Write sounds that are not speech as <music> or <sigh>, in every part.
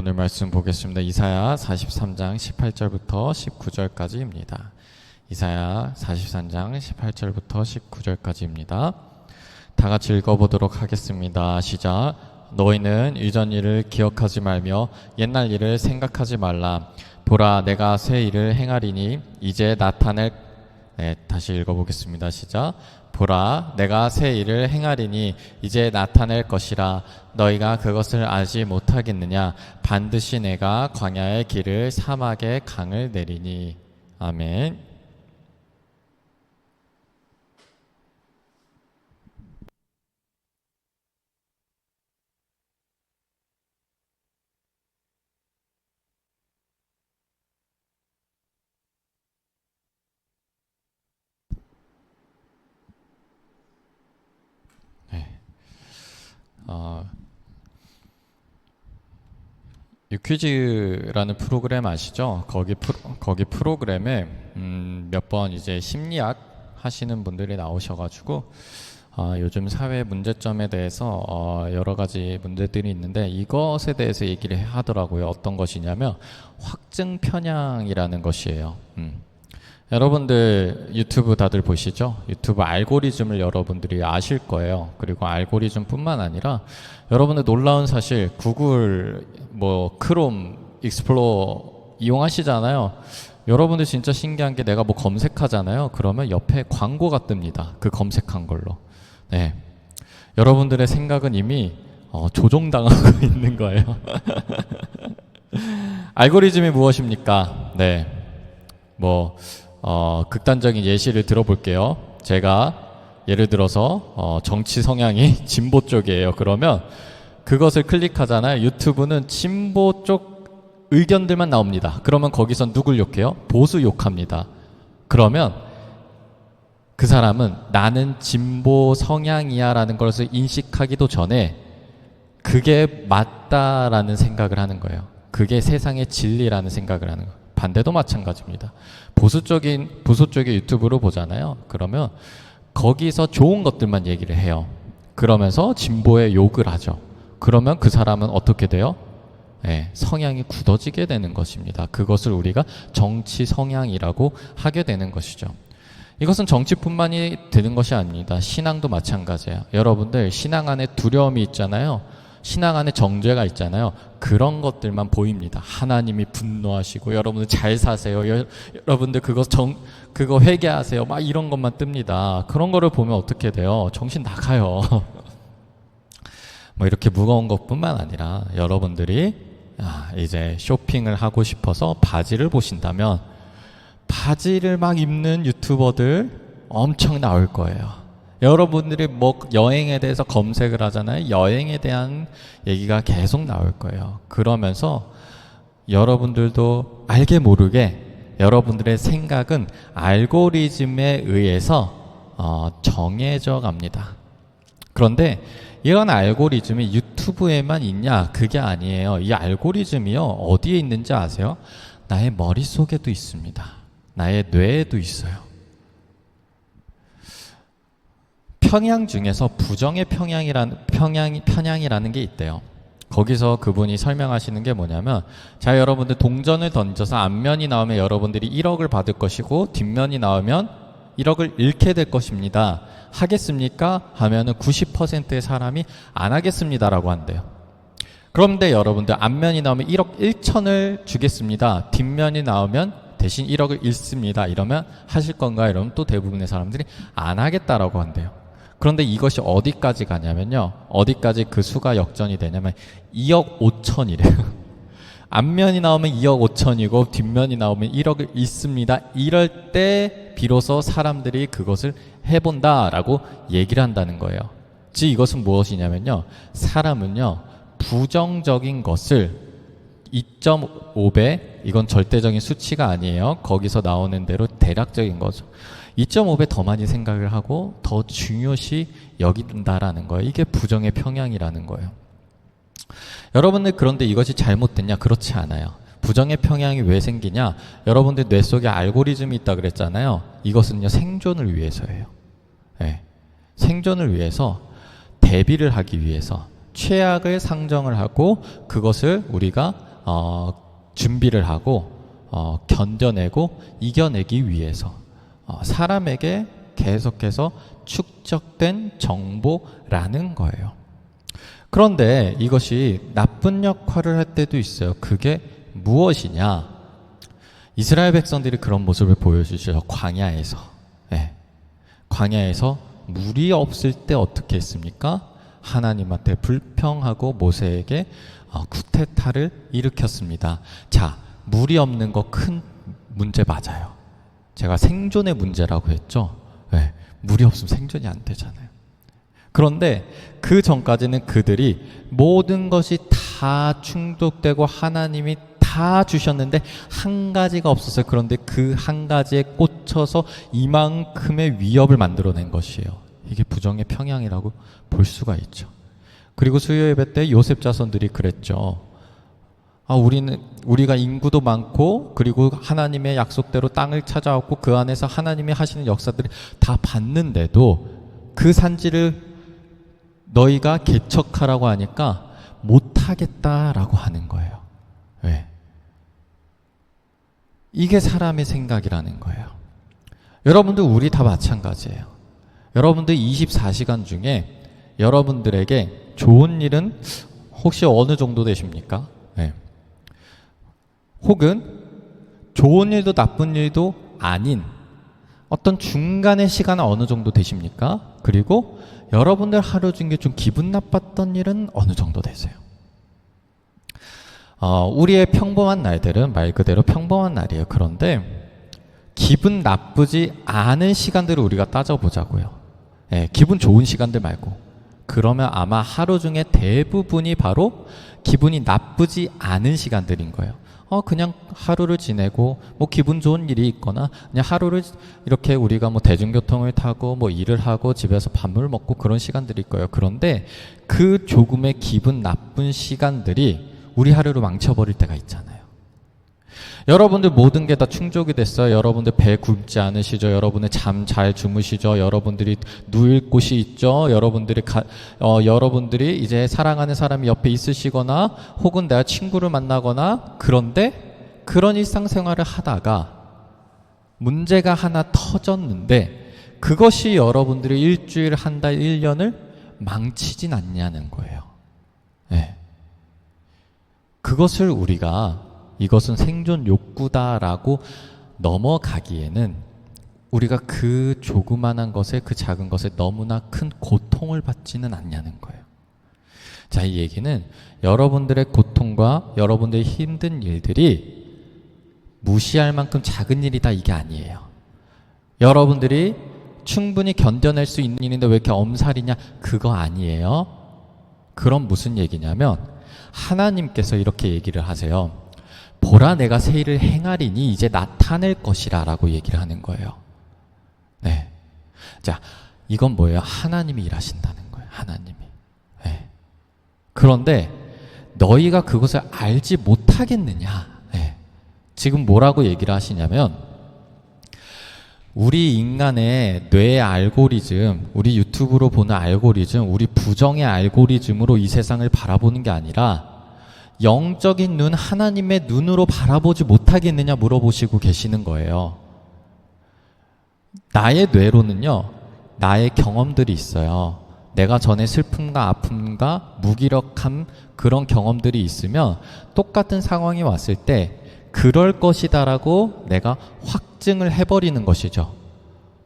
오늘 말씀 보겠습니다. 이사야 43장 18절부터 19절까지입니다. 이사야 43장 18절부터 19절까지입니다. 다 같이 읽어보도록 하겠습니다. 시작. 너희는 이전 일을 기억하지 말며 옛날 일을 생각하지 말라. 보라, 내가 새 일을 행하리니 이제 나타낼 네, 다시 읽어보겠습니다. 시작. 보라, 내가 새 일을 행하리니 이제 나타낼 것이라. 너희가 그것을 알지 못하겠느냐? 반드시 내가 광야의 길을 사막의 강을 내리니. 아멘. 유퀴즈라는 프로그램 아시죠? 거기 프로, 거기 프로그램에 음, 몇 번 이제 심리학 하시는 분들이 나오셔가지고 어, 요즘 사회 문제점에 대해서 어, 여러 가지 문제들이 있는데 이것에 대해서 얘기를 하더라고요. 어떤 것이냐면 확증 편향이라는 것이에요. 음. 여러분들 유튜브 다들 보시죠? 유튜브 알고리즘을 여러분들이 아실 거예요. 그리고 알고리즘뿐만 아니라 여러분들 놀라운 사실 구글 뭐 크롬 익스플로어 이용하시잖아요. 여러분들 진짜 신기한 게 내가 뭐 검색하잖아요. 그러면 옆에 광고가 뜹니다. 그 검색한 걸로. 네. 여러분들의 생각은 이미 어, 조종당하고 <laughs> 있는 거예요. 알고리즘이 무엇입니까? 네. 뭐 어, 극단적인 예시를 들어볼게요. 제가 예를 들어서 어, 정치 성향이 <laughs> 진보 쪽이에요. 그러면 그것을 클릭하잖아요. 유튜브는 진보 쪽 의견들만 나옵니다. 그러면 거기서 누굴 욕해요? 보수 욕합니다. 그러면 그 사람은 나는 진보 성향이야라는 것을 인식하기도 전에 그게 맞다라는 생각을 하는 거예요. 그게 세상의 진리라는 생각을 하는 거예요. 반대도 마찬가지입니다. 보수 쪽인 보수 쪽의 유튜브로 보잖아요. 그러면 거기서 좋은 것들만 얘기를 해요. 그러면서 진보에 욕을 하죠. 그러면 그 사람은 어떻게 돼요? 네, 성향이 굳어지게 되는 것입니다. 그것을 우리가 정치 성향이라고 하게 되는 것이죠. 이것은 정치뿐만이 되는 것이 아닙니다. 신앙도 마찬가지예요. 여러분들 신앙 안에 두려움이 있잖아요. 신앙 안에 정죄가 있잖아요. 그런 것들만 보입니다. 하나님이 분노하시고 여러분들 잘 사세요. 여, 러분들 그거 정 그거 회개하세요. 막 이런 것만 뜹니다. 그런 거를 보면 어떻게 돼요? 정신 나가요. <laughs> 뭐 이렇게 무거운 것뿐만 아니라 여러분들이 아, 이제 쇼핑을 하고 싶어서 바지를 보신다면 바지를 막 입는 유튜버들 엄청 나올 거예요. 여러분들이 뭐 여행에 대해서 검색을 하잖아요. 여행에 대한 얘기가 계속 나올 거예요. 그러면서 여러분들도 알게 모르게 여러분들의 생각은 알고리즘에 의해서 어, 정해져 갑니다. 그런데 이런 알고리즘이 유튜브에만 있냐? 그게 아니에요. 이 알고리즘이요. 어디에 있는지 아세요? 나의 머릿속에도 있습니다. 나의 뇌에도 있어요. 평양 중에서 부정의 평양이라는 평양이 편향이라는 게 있대요. 거기서 그분이 설명하시는 게 뭐냐면 자 여러분들 동전을 던져서 앞면이 나오면 여러분들이 1억을 받을 것이고 뒷면이 나오면 1억을 잃게 될 것입니다. 하겠습니까? 하면은 90%의 사람이 안 하겠습니다라고 한대요. 그런데 여러분들 앞면이 나오면 1억 1천을 주겠습니다. 뒷면이 나오면 대신 1억을 잃습니다. 이러면 하실 건가? 이러면 또 대부분의 사람들이 안 하겠다라고 한대요. 그런데 이것이 어디까지 가냐면요. 어디까지 그 수가 역전이 되냐면 2억 5천이래요. <laughs> 앞면이 나오면 2억 5천이고 뒷면이 나오면 1억을 잃습니다. 이럴 때 비로소 사람들이 그것을 해본다라고 얘기를 한다는 거예요. 즉 이것은 무엇이냐면요. 사람은요. 부정적인 것을 2.5배 이건 절대적인 수치가 아니에요. 거기서 나오는 대로 대략적인 거죠. 2.5배 더 많이 생각을 하고 더 중요시 여긴다라는 거예요. 이게 부정의 평양이라는 거예요. 여러분들 그런데 이것이 잘못됐냐? 그렇지 않아요. 부정의 평양이 왜 생기냐? 여러분들 뇌 속에 알고리즘이 있다 그랬잖아요. 이것은요 생존을 위해서예요. 네. 생존을 위해서 대비를 하기 위해서 최악을 상정을 하고 그것을 우리가 어, 준비를 하고 어, 견뎌내고 이겨내기 위해서 어, 사람에게 계속해서 축적된 정보라는 거예요. 그런데 이것이 나쁜 역할을 할 때도 있어요. 그게 무엇이냐? 이스라엘 백성들이 그런 모습을 보여주죠. 광야에서. 예. 광야에서 물이 없을 때 어떻게 했습니까? 하나님한테 불평하고 모세에게 어, 구테타를 일으켰습니다. 자, 물이 없는 거 큰 문제 맞아요. 제가 생존의 문제라고 했죠. 예. 물이 없으면 생존이 안 되잖아요. 그런데 그 전까지는 그들이 모든 것이 다 충족되고 하나님이 다 주셨는데 한 가지가 없었어요. 그런데 그 한 가지에 꽂혀서 이만큼의 위협을 만들어낸 것이에요. 이게 부정의 평양이라고 볼 수가 있죠. 그리고 수요 예배 때 요셉 자손들이 그랬죠. 아, 우리는 우리가 인구도 많고 그리고 하나님의 약속대로 땅을 찾아왔고 그 안에서 하나님이 하시는 역사들을 다 봤는데도 그 산지를 너희가 개척하라고 하니까 못하겠다라고 하는 거예요. 왜? 이게 사람의 생각이라는 거예요. 여러분들 우리 다 마찬가지예요. 여러분들 24시간 중에 여러분들에게 좋은 일은 혹시 어느 정도 되십니까? 네. 혹은 좋은 일도 나쁜 일도 아닌 어떤 중간의 시간은 어느 정도 되십니까? 그리고 여러분들 하루 중에 좀 기분 나빴던 일은 어느 정도 되세요? 어, 우리의 평범한 날들은 말 그대로 평범한 날이에요. 그런데 기분 나쁘지 않은 시간들을 우리가 따져보자고요. 예, 기분 좋은 시간들 말고. 그러면 아마 하루 중에 대부분이 바로 기분이 나쁘지 않은 시간들인 거예요. 어, 그냥 하루를 지내고, 뭐 기분 좋은 일이 있거나, 그냥 하루를 이렇게 우리가 뭐 대중교통을 타고, 뭐 일을 하고, 집에서 밥을 먹고 그런 시간들일 거예요. 그런데 그 조금의 기분 나쁜 시간들이 우리 하루를 망쳐버릴 때가 있잖아요. 여러분들 모든 게 다 충족이 됐어요. 여러분들 배 굶지 않으시죠? 여러분의 잠 잘 주무시죠? 여러분들이 누울 곳이 있죠? 여러분들이 가, 어, 여러분들이 이제 사랑하는 사람이 옆에 있으시거나 혹은 내가 친구를 만나거나 그런데 그런 일상생활을 하다가 문제가 하나 터졌는데 그것이 여러분들이 일주일, 한 달, 일 년을 망치진 않냐는 거예요. 네. 그것을 우리가 이것은 생존 욕구다라고 넘어가기에는 우리가 그 조그만한 것에 그 작은 것에 너무나 큰 고통을 받지는 않냐는 거예요. 자, 이 얘기는 여러분들의 고통과 여러분들의 힘든 일들이 무시할 만큼 작은 일이다 이게 아니에요. 여러분들이 충분히 견뎌낼 수 있는 일인데 왜 이렇게 엄살이냐? 그거 아니에요. 그럼 무슨 얘기냐면 하나님께서 이렇게 얘기를 하세요. 보라 내가 새 일을 행하리니 이제 나타낼 것이라라고 얘기를 하는 거예요. 네. 자, 이건 뭐예요? 하나님이 일하신다는 거예요. 하나님이. 네. 그런데 너희가 그것을 알지 못하겠느냐? 네. 지금 뭐라고 얘기를 하시냐면 우리 인간의 뇌의 알고리즘, 우리 유튜브로 보는 알고리즘, 우리 부정의 알고리즘으로 이 세상을 바라보는 게 아니라 영적인 눈, 하나님의 눈으로 바라보지 못하겠느냐 물어보시고 계시는 거예요. 나의 뇌로는요, 나의 경험들이 있어요. 내가 전에 슬픔과 아픔과 무기력함 그런 경험들이 있으면 똑같은 상황이 왔을 때 그럴 것이다라고 내가 확증을 해버리는 것이죠.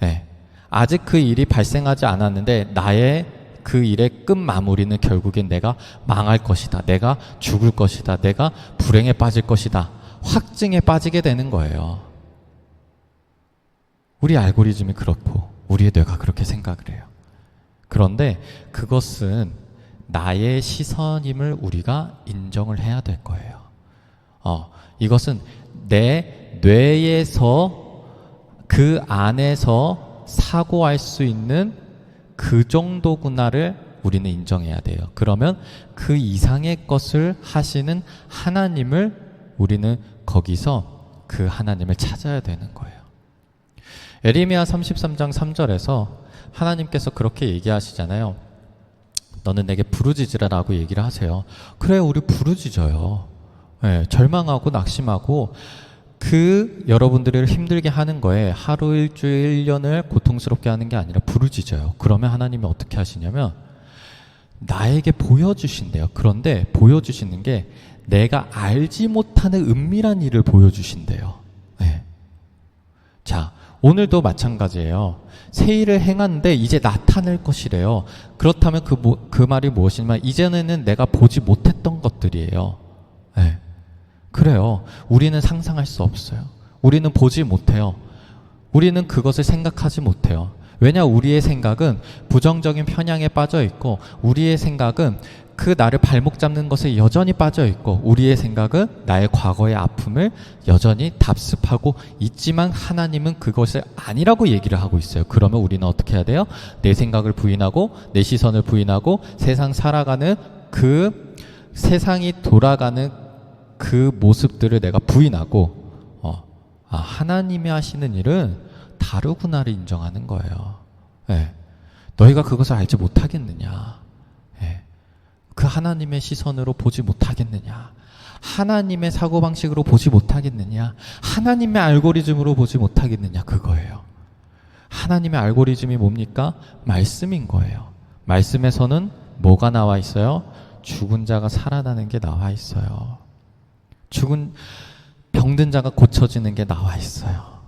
네. 아직 그 일이 발생하지 않았는데 나의 그 일의 끝 마무리는 결국엔 내가 망할 것이다. 내가 죽을 것이다. 내가 불행에 빠질 것이다. 확증에 빠지게 되는 거예요. 우리 알고리즘이 그렇고 우리의 뇌가 그렇게 생각을 해요. 그런데 그것은 나의 시선임을 우리가 인정을 해야 될 거예요. 어, 이것은 내 뇌에서 그 안에서 사고할 수 있는 그 정도구나를 우리는 인정해야 돼요. 그러면 그 이상의 것을 하시는 하나님을 우리는 거기서 그 하나님을 찾아야 되는 거예요. 에리미야 33장 3절에서 하나님께서 그렇게 얘기하시잖아요. 너는 내게 부르짖으라라고 얘기를 하세요. 그래, 우리 부르짖어요. 예, 절망하고 낙심하고 그 여러분들을 힘들게 하는 거에 하루 일주일 1년을 고통스럽게 하는 게 아니라 부르짖어요. 그러면 하나님이 어떻게 하시냐면 나에게 보여주신대요. 그런데 보여주시는 게 내가 알지 못하는 은밀한 일을 보여주신대요. 네. 자, 오늘도 마찬가지예요. 새 일을 행하는데 이제 나타낼 것이래요. 그렇다면 그, 뭐- 그 말이 무엇이냐면 이전에는 내가 보지 못했던 것들이에요. 네. 그래요. 우리는 상상할 수 없어요. 우리는 보지 못해요. 우리는 그것을 생각하지 못해요. 왜냐 우리의 생각은 부정적인 편향에 빠져 있고 우리의 생각은 그 나를 발목 잡는 것에 여전히 빠져 있고 우리의 생각은 나의 과거의 아픔을 여전히 답습하고 있지만 하나님은 그것을 아니라고 얘기를 하고 있어요. 그러면 우리는 어떻게 해야 돼요? 내 생각을 부인하고 내 시선을 부인하고 세상 살아가는 그 세상이 돌아가는 그 모습들을 내가 부인하고 어, 아, 하나님이 하시는 일은 다르구나를 인정하는 거예요. 예. 너희가 그것을 알지 못하겠느냐? 예. 그 하나님의 시선으로 보지 못하겠느냐? 하나님의 사고방식으로 보지 못하겠느냐? 하나님의 알고리즘으로 보지 못하겠느냐? 그거예요. 하나님의 알고리즘이 뭡니까? 말씀인 거예요. 말씀에서는 뭐가 나와 있어요? 죽은 자가 살아나는 게 나와 있어요. 죽은 병든 자가 고쳐지는 게 나와 있어요.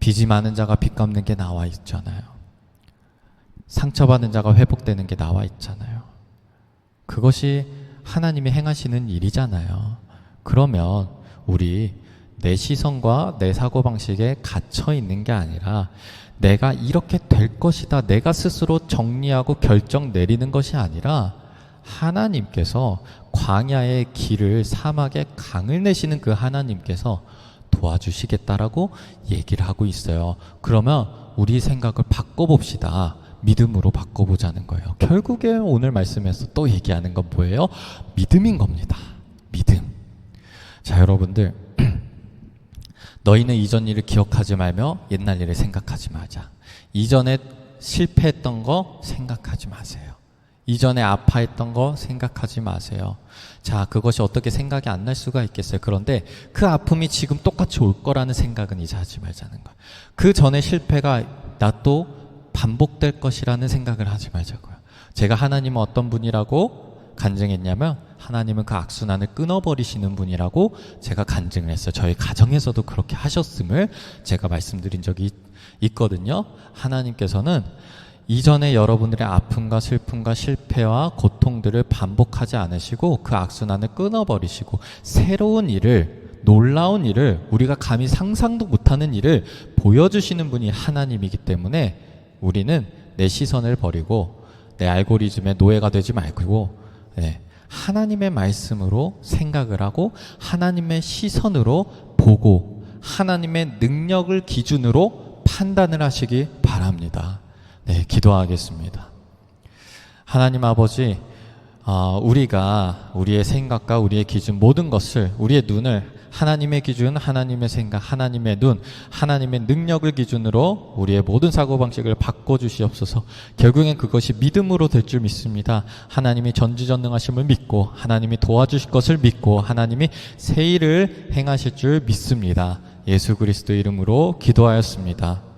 빚이 많은 자가 빚 갚는 게 나와 있잖아요. 상처받은 자가 회복되는 게 나와 있잖아요. 그것이 하나님이 행하시는 일이잖아요. 그러면 우리 내 시선과 내 사고방식에 갇혀 있는 게 아니라 내가 이렇게 될 것이다. 내가 스스로 정리하고 결정 내리는 것이 아니라 하나님께서 광야의 길을 사막의 강을 내시는 그 하나님께서 도와주시겠다라고 얘기를 하고 있어요. 그러면 우리 생각을 바꿔봅시다. 믿음으로 바꿔보자는 거예요. 결국에 오늘 말씀에서 또 얘기하는 건 뭐예요? 믿음인 겁니다. 믿음. 자, 여러분들. <clears throat> 너희는 이전 일을 기억하지 말며 옛날 일을 생각하지 마자. 이전에 실패했던 거 생각하지 마세요. 이전에 아파했던 거 생각하지 마세요. 자, 그것이 어떻게 생각이 안 날 수가 있겠어요. 그런데 그 아픔이 지금 똑같이 올 거라는 생각은 이제 하지 말자는 거예요. 그 전에 실패가 나 또 반복될 것이라는 생각을 하지 말자고요. 제가 하나님은 어떤 분이라고 간증했냐면 하나님은 그 악순환을 끊어버리시는 분이라고 제가 간증을 했어요. 저희 가정에서도 그렇게 하셨음을 제가 말씀드린 적이 있- 있거든요. 하나님께서는 이전에 여러분들의 아픔과 슬픔과 실패와 고통들을 반복하지 않으시고 그 악순환을 끊어버리시고 새로운 일을 놀라운 일을 우리가 감히 상상도 못하는 일을 보여주시는 분이 하나님이기 때문에 우리는 내 시선을 버리고 내 알고리즘의 노예가 되지 말고 네, 하나님의 말씀으로 생각을 하고 하나님의 시선으로 보고 하나님의 능력을 기준으로 판단을 하시기 바랍니다. 네, 기도하겠습니다. 하나님 아버지, 어, 우리가 우리의 생각과 우리의 기준 모든 것을 우리의 눈을 하나님의 기준, 하나님의 생각, 하나님의 눈, 하나님의 능력을 기준으로 우리의 모든 사고방식을 바꿔주시옵소서 결국엔 그것이 믿음으로 될 줄 믿습니다. 하나님이 전지전능하심을 믿고 하나님이 도와주실 것을 믿고 하나님이 새 일을 행하실 줄 믿습니다. 예수 그리스도 이름으로 기도하였습니다.